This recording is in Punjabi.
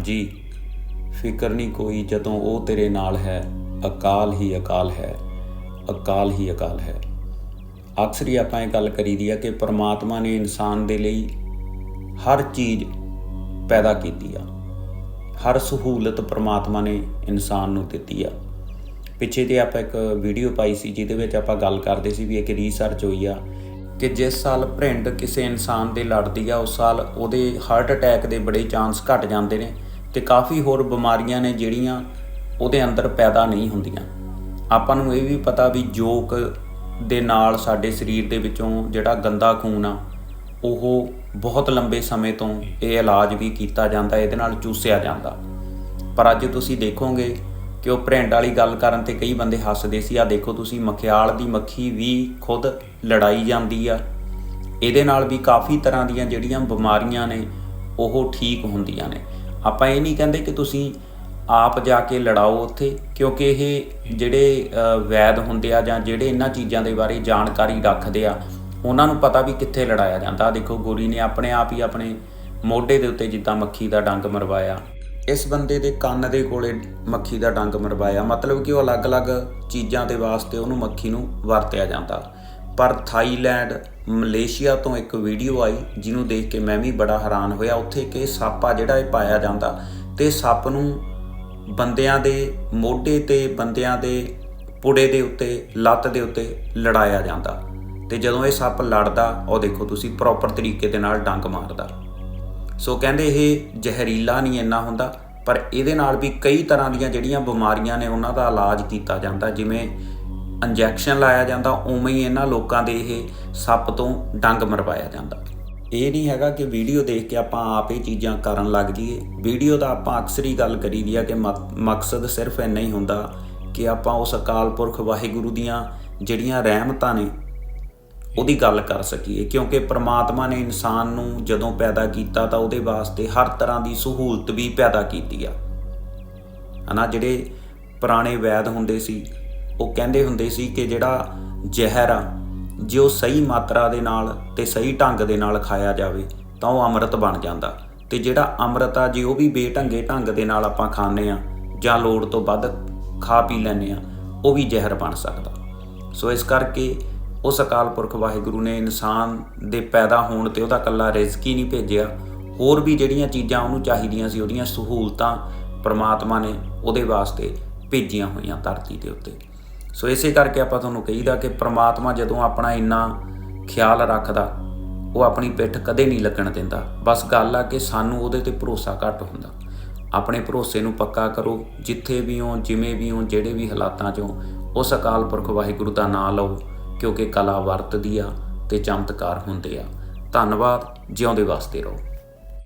ਹਾਂਜੀ, ਫਿਕਰ ਨਹੀਂ ਕੋਈ ਜਦੋਂ ਉਹ ਤੇਰੇ ਨਾਲ ਹੈ, ਅਕਾਲ ਹੀ ਅਕਾਲ ਹੈ, ਅਕਾਲ ਹੀ ਅਕਾਲ ਹੈ। ਅਕਸਰ ਹੀ ਆਪਾਂ ਇਹ ਗੱਲ ਕਰੀ ਦੀ ਆ ਕਿ ਪ੍ਰਮਾਤਮਾ ਨੇ ਇਨਸਾਨ ਦੇ ਲਈ ਹਰ ਚੀਜ਼ ਪੈਦਾ ਕੀਤੀ ਆ। ਹਰ ਸਹੂਲਤ ਪ੍ਰਮਾਤਮਾ ਨੇ ਇਨਸਾਨ ਨੂੰ ਦਿੱਤੀ ਆ। ਪਿੱਛੇ ਤੇ ਆਪਾਂ ਇੱਕ ਵੀਡੀਓ ਪਾਈ ਸੀ, ਜਿਹਦੇ ਵਿੱਚ ਆਪਾਂ ਗੱਲ ਕਰਦੇ ਸੀ ਵੀ ਇੱਕ ਰਿਸਰਚ ਹੋਈ ਆ ਕਿ ਜਿਸ ਸਾਲ ਭਰਿੰਡ ਕਿਸੇ ਇਨਸਾਨ ਦੇ ਲੜਦੀ ਆ, ਉਸ ਸਾਲ ਉਹਦੇ ਹਾਰਟ ਅਟੈਕ ਦੇ ਬੜੇ ਚਾਂਸ ਘਟ ਜਾਂਦੇ ਨੇ। ਤੇ ਕਾਫੀ ਹੋਰ ਬਿਮਾਰੀਆਂ ਨੇ ਜਿਹੜੀਆਂ ਉਹਦੇ ਅੰਦਰ ਪੈਦਾ ਨਹੀਂ ਹੁੰਦੀਆਂ। ਆਪਾਂ ਨੂੰ ਇਹ ਵੀ ਪਤਾ ਵੀ ਜੋਕ ਦੇ ਨਾਲ ਸਾਡੇ ਸਰੀਰ ਦੇ ਵਿੱਚੋਂ ਜਿਹੜਾ ਗੰਦਾ ਖੂਨ ਆ, ਉਹ ਬਹੁਤ ਲੰਬੇ ਸਮੇਂ ਤੋਂ ਇਹ ਇਲਾਜ ਵੀ ਕੀਤਾ ਜਾਂਦਾ, ਇਹਦੇ ਨਾਲ ਚੂਸਿਆ ਜਾਂਦਾ। ਪਰ ਅੱਜ ਤੁਸੀਂ ਦੇਖੋਗੇ ਕਿ ਉਹ ਭਰਿੰਡ ਵਾਲੀ ਗੱਲ ਕਰਨ ਤੇ ਕਈ ਬੰਦੇ ਹੱਸਦੇ ਸੀ ਆ ਦੇਖੋ ਤੁਸੀਂ, ਮਖਿਆਲ ਦੀ ਮੱਖੀ ਵੀ ਖੁਦ ਲੜਾਈ ਜਾਂਦੀ ਆ। ਇਹਦੇ ਨਾਲ ਵੀ ਕਾਫੀ ਤਰ੍ਹਾਂ ਦੀਆਂ ਜਿਹੜੀਆਂ ਬਿਮਾਰੀਆਂ ਨੇ, ਉਹ ਠੀਕ ਹੁੰਦੀਆਂ ਨੇ। ਆਪਾਂ ਇਹ ਨਹੀਂ ਕਹਿੰਦੇ ਕਿ ਤੁਸੀਂ ਆਪ ਜਾ ਕੇ ਲੜਾਓ ਉੱਥੇ, ਕਿਉਂਕਿ ਇਹ ਜਿਹੜੇ ਵੈਦ ਹੁੰਦੇ ਆ ਜਾਂ ਜਿਹੜੇ ਇਹਨਾਂ ਚੀਜ਼ਾਂ ਦੇ ਬਾਰੇ ਜਾਣਕਾਰੀ ਰੱਖਦੇ ਆ, ਉਹਨਾਂ ਨੂੰ ਪਤਾ ਵੀ ਕਿੱਥੇ ਲੜਾਇਆ ਜਾਂਦਾ। ਦੇਖੋ, ਗੋਰੀ ਨੇ ਆਪਣੇ ਆਪ ਹੀ ਆਪਣੇ ਮੋਢੇ ਦੇ ਉੱਤੇ ਜਿੱਦਾਂ ਮੱਖੀ ਦਾ ਡੰਗ ਮਰਵਾਇਆ। ਇਸ ਬੰਦੇ ਦੇ ਕੰਨ ਦੇ ਕੋਲੇ ਮੱਖੀ ਦਾ ਡੰਗ ਮਰਵਾਇਆ। ਮਤਲਬ ਕਿ ਉਹ ਅਲੱਗ-ਅਲੱਗ ਚੀਜ਼ਾਂ ਦੇ ਵਾਸਤੇ ਉਹਨੂੰ ਮੱਖੀ ਨੂੰ ਵਰਤਿਆ ਜਾਂਦਾ। ਪਰ ਥਾਈਲੈਂਡ, ਮਲੇਸ਼ੀਆ ਤੋਂ ਇੱਕ ਵੀਡੀਓ ਆਈ ਜਿਹਨੂੰ ਦੇਖ ਕੇ ਮੈਂ ਵੀ ਬੜਾ ਹੈਰਾਨ ਹੋਇਆ। ਉੱਥੇ ਕਿ ਸੱਪ ਆ ਜਿਹੜਾ ਇਹ ਪਾਇਆ ਜਾਂਦਾ ਤੇ ਸੱਪ ਨੂੰ ਬੰਦਿਆਂ ਦੇ ਮੋਢੇ ਤੇ, ਬੰਦਿਆਂ ਦੇ ਪੁੜੇ ਦੇ ਉੱਤੇ, ਲੱਤ ਦੇ ਉੱਤੇ ਲੜਾਇਆ ਜਾਂਦਾ ਤੇ ਜਦੋਂ ਇਹ ਸੱਪ ਲੜਦਾ, ਉਹ ਦੇਖੋ ਤੁਸੀਂ ਪ੍ਰੋਪਰ ਤਰੀਕੇ ਦੇ ਨਾਲ ਡੰਗ ਮਾਰਦਾ। ਸੋ ਕਹਿੰਦੇ ਇਹ ਜ਼ਹਿਰੀਲਾ ਨਹੀਂ ਇੰਨਾ ਹੁੰਦਾ, ਪਰ ਇਹਦੇ ਨਾਲ ਵੀ ਕਈ ਤਰ੍ਹਾਂ ਦੀਆਂ ਜਿਹੜੀਆਂ ਬਿਮਾਰੀਆਂ ਨੇ ਉਹਨਾਂ ਦਾ ਇਲਾਜ ਕੀਤਾ ਜਾਂਦਾ, ਜਿਵੇਂ ਇੰਜੈਕਸ਼ਨ ਲਾਇਆ ਜਾਂਦਾ, ਉਵੇਂ ਹੀ ਇਹਨਾਂ ਲੋਕਾਂ ਦੇ ਇਹ ਸੱਪ ਤੋਂ ਡੰਗ ਮਰਵਾਇਆ ਜਾਂਦਾ। ਇਹ ਨਹੀਂ ਹੈਗਾ ਕਿ ਵੀਡੀਓ ਦੇਖ ਕੇ ਆਪਾਂ ਆਪ ਇਹ ਚੀਜ਼ਾਂ ਕਰਨ ਲੱਗ ਜਾਈਏ। ਵੀਡੀਓ ਦਾ ਆਪਾਂ ਅਕਸਰ ਹੀ ਗੱਲ ਕਰੀ ਕਰੀਦੀ ਆ ਕਿ ਮਕ- ਮਕਸਦ ਸਿਰਫ ਇੰਨਾ ਹੀ ਹੁੰਦਾ ਕਿ ਆਪਾਂ ਉਸ ਅਕਾਲ ਪੁਰਖ ਵਾਹਿਗੁਰੂ ਦੀਆਂ ਜਿਹੜੀਆਂ ਰਹਿਮਤਾਂ ਨੇ, ਉਹਦੀ ਗੱਲ ਕਰ ਸਕੀਏ। ਕਿਉਂਕਿ ਪ੍ਰਮਾਤਮਾ ਨੇ ਇਨਸਾਨ ਨੂੰ ਜਦੋਂ ਪੈਦਾ ਕੀਤਾ ਤਾਂ ਉਹਦੇ ਵਾਸਤੇ ਹਰ ਤਰ੍ਹਾਂ ਦੀ ਸਹੂਲਤ ਵੀ ਪੈਦਾ ਕੀਤੀ ਆ। ਹਨਾ, ਜਿਹੜੇ ਪੁਰਾਣੇ ਵੈਦ ਹੁੰਦੇ ਸੀ ਉਹ ਕਹਿੰਦੇ ਹੁੰਦੇ ਸੀ ਕਿ ਜਿਹੜਾ ਜ਼ਹਿਰ ਆ, ਜੇ ਉਹ ਸਹੀ ਮਾਤਰਾ ਦੇ ਨਾਲ ਤੇ ਸਹੀ ਢੰਗ ਦੇ ਨਾਲ ਖਾਇਆ ਜਾਵੇ, ਤਾਂ ਉਹ ਅੰਮ੍ਰਿਤ ਬਣ ਜਾਂਦਾ। ਤੇ ਜਿਹੜਾ ਅੰਮ੍ਰਿਤ ਆ, ਜੇ ਉਹ ਵੀ ਬੇਢੰਗੇ ਢੰਗ ਦੇ ਨਾਲ ਆਪਾਂ ਖਾਂਦੇ ਆ, ਜਾਂ ਲੋੜ ਤੋਂ ਵੱਧ ਖਾ ਪੀ ਲੈਂਦੇ ਆ, ਉਹ ਵੀ ਜ਼ਹਿਰ ਬਣ ਸਕਦਾ। ਸੋ ਇਸ ਕਰਕੇ ਉਸ ਅਕਾਲ ਪੁਰਖ ਵਾਹਿਗੁਰੂ ਨੇ ਇਨਸਾਨ ਦੇ ਪੈਦਾ ਹੋਣ ਤੇ ਉਹਦਾ ਕੱਲਾ ਰਿਜ਼ਕ ਹੀ ਨਹੀਂ ਭੇਜਿਆ। ਹੋਰ ਵੀ ਜਿਹੜੀਆਂ ਚੀਜ਼ਾਂ ਉਹਨੂੰ ਚਾਹੀਦੀਆਂ ਸੀ, ਉਹਦੀਆਂ ਸਹੂਲਤਾਂ ਪ੍ਰਮਾਤਮਾ ਨੇ ਉਹਦੇ ਵਾਸਤੇ ਭੇਜੀਆਂ ਹੋਈਆਂ ਧਰਤੀ ਦੇ ਉੱਤੇ। ਸੋ ਇਸੇ ਕਰਕੇ ਆਪਾਂ ਤੁਹਾਨੂੰ ਕਹੀਦਾ ਕਿ ਪ੍ਰਮਾਤਮਾ ਜਦੋਂ ਆਪਣਾ ਇੰਨਾ ਖਿਆਲ ਰੱਖਦਾ, ਉਹ ਆਪਣੀ ਪਿੱਠ ਕਦੇ ਨਹੀਂ ਲੱਗਣ ਦਿੰਦਾ। ਬਸ ਗੱਲ ਆ ਕਿ ਸਾਨੂੰ ਉਹਦੇ ਤੇ ਭਰੋਸਾ ਘੱਟ ਹੁੰਦਾ। ਆਪਣੇ ਭਰੋਸੇ ਨੂੰ ਪੱਕਾ ਕਰੋ, ਜਿੱਥੇ ਵੀ ਹੋ, ਜਿਵੇਂ ਵੀ ਹੋ, ਜਿਹੜੇ ਵੀ ਹਾਲਾਤਾਂ 'ਚੋਂ ਉਸ ਅਕਾਲ ਪੁਰਖ ਵਾਹਿਗੁਰੂ ਦਾ ਨਾਮ ਲਓ, ਕਿਉਂਕਿ ਕਲਾ ਵਰਤਦੀ ਆ ਤੇ ਚਮਤਕਾਰ ਹੁੰਦੇ ਆ। ਧੰਨਵਾਦ, ਜਿਉਂਦੇ ਵਾਸਤੇ ਰਹੋ।